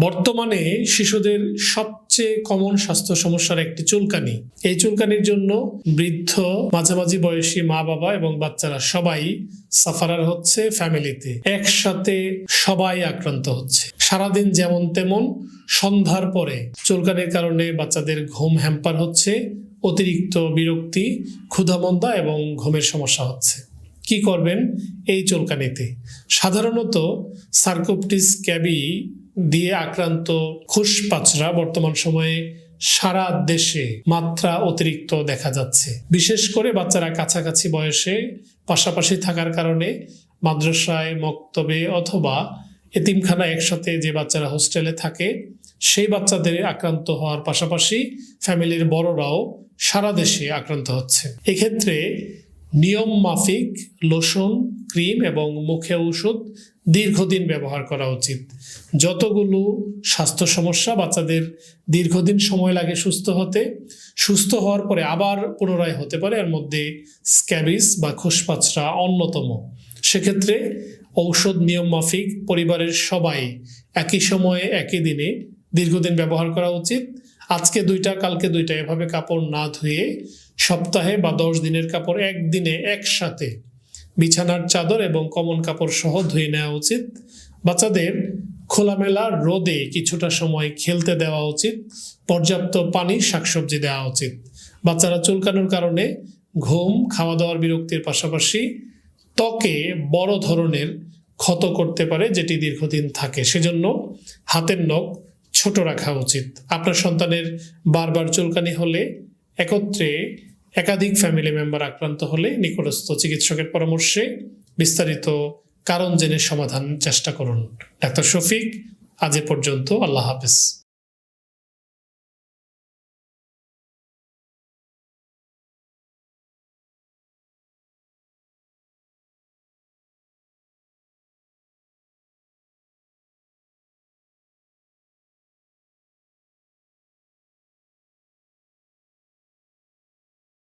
বর্তমানে শিশুদের সবচেয়ে কমন স্বাস্থ্য সমস্যার একটি চুলকানি। এই চুলকানির জন্য বৃদ্ধ, মাঝামাঝি বয়সী মা বাবা এবং বাচ্চারা সবাই সাফারার হচ্ছে ফ্যামিলিতে। একসাথে সবাই আক্রান্ত হচ্ছে। সারাদিন যেমন তেমন সন্ধ্যার পরে চুলকানির কারণে বাচ্চাদের ঘুম হ্যাম্পার হচ্ছে, অতিরিক্ত বিরক্তি, ক্ষুধামন্দা এবং ঘুমের সমস্যা হচ্ছে। কি করবেন এই চুলকানিতে? সাধারণত সার্কোপটিস ক্যাবি দিয়ে আক্রান্ত খুশপাচরা বর্তমান সময়ে সারা দেশে মাত্রা অতিরিক্ত দেখা যাচ্ছে। বিশেষ করে বাচ্চারা কাছাকাছি বয়সে পাশাপাশি থাকার কারণে মাদ্রাসায় মক্তবে অথবা এতিমখানা একসাথে যে বাচ্চারা হোস্টেলে থাকে, সেই বাচ্চাদের আক্রান্ত হওয়ার পাশাপাশি ফ্যামিলির বড়রাও সারা দেশে আক্রান্ত হচ্ছে। এক্ষেত্রে নিয়ম মাফিক, লোশন, ক্রিম এবং মুখে ওষুধ দীর্ঘদিন ব্যবহার করা উচিত। যতগুলো স্বাস্থ্য সমস্যা বাচ্চাদের দীর্ঘদিন সময় লাগে সুস্থ হতে, সুস্থ হওয়ার পরে আবার পুনরায় হতে পারে, এর মধ্যে স্ক্যাবিস বা খুশপাচরা অন্যতম। সেক্ষেত্রে ঔষধ নিয়ম মাফিক পরিবারের সবাই একই সময়ে, একই দিনে দীর্ঘদিন ব্যবহার করা উচিত। আজকে দুইটা, কালকে দুইটা, এভাবে কাপড় না ধুয়ে সপ্তাহে বা দশ দিনের কাপড় একদিনে একসাথে বিছানার চাদর এবং কমন কাপড় সহ ধুয়ে নেওয়া উচিত। বাচ্চাদের খোলামেলা রোদে কিছুটা সময় খেলতে দেওয়া উচিত, পর্যাপ্ত পানি, শাকসবজি দেওয়া উচিত। বাচ্চারা চুলকানোর কারণে ঘুম খাওয়া দাওয়ার বিরক্তির পাশাপাশি ত্বকে বড় ধরনের ক্ষত করতে পারে, যেটি দীর্ঘদিন থাকে। সেজন্য হাতের নখ ছোট রাখা উচিত। আপনার সন্তানের বারবার চুলকানি হলে একত্রে একাধিক ফ্যামিলি মেম্বার আক্রান্ত হলে নিকটস্থ চিকিৎসকের পরামর্শে বিস্তারিত কারণ জেনে সমাধান চেষ্টা করুন। ডাক্তার শফিক, আজ এ পর্যন্ত। আল্লাহ হাফেজ।